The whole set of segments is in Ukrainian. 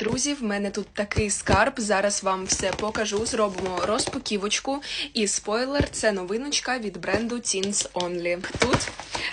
Друзі, в мене тут такий скарб. Зараз вам все покажу. Зробимо розпаківочку. І спойлер це новиночка від бренду Teens Only. Тут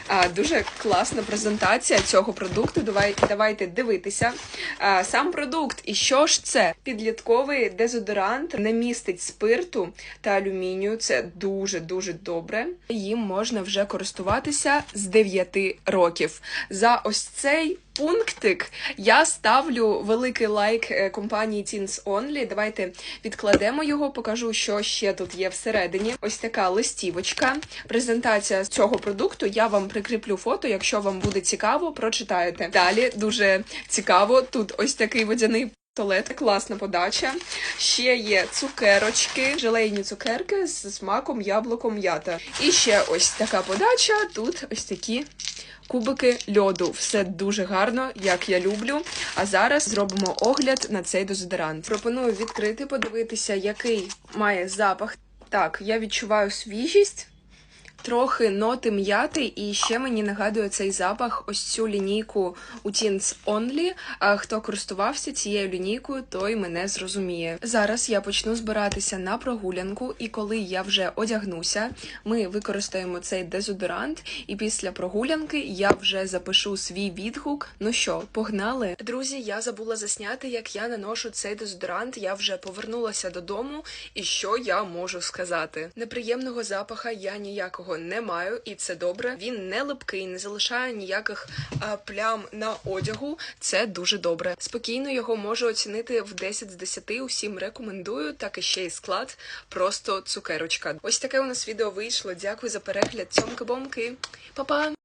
а, дуже класна презентація цього продукту. Давай, давайте дивитися. А, сам продукт, і що ж це? Підлітковий дезодорант не містить спирту та алюмінію. Це дуже дуже добре. Їм можна вже користуватися з 9 років. За ось цей пунктик я ставлю великий лайк е, компанії Teens Only. Давайте відкладемо його, покажу, що ще тут є всередині. Ось така листівочка. Презентація цього продукту. Я вам прикріплю фото, якщо вам буде цікаво, прочитаєте. Далі дуже цікаво. Тут ось такий водяний. Туалет, класна подача. Ще є цукерочки, желейні цукерки з смаком яблуком м'ята. І ще ось така подача. Тут ось такі кубики льоду. Все дуже гарно, як я люблю. А зараз зробимо огляд на цей дезодорант. Пропоную відкрити, подивитися, який має запах. Так, я відчуваю свіжість. Трохи ноти м'яти, і ще мені нагадує цей запах ось цю лінійку у Teens Only. А хто користувався цією лінійкою, той мене зрозуміє. Зараз я почну збиратися на прогулянку, і коли я вже одягнуся, ми використаємо цей дезодорант. І після прогулянки я вже запишу свій відгук. Ну що, погнали? Друзі, я забула засняти, як я наношу цей дезодорант. Я вже повернулася додому, і що я можу сказати? Неприємного запаха я ніякого не маю, і це добре. Він не липкий, не залишає ніяких а, плям на одягу. Це дуже добре. Спокійно його можу оцінити в 10 з 10. Усім рекомендую. Так і ще й склад. Просто цукерочка. Ось таке у нас відео вийшло. Дякую за перегляд. Цьомки-бомки. Па-па!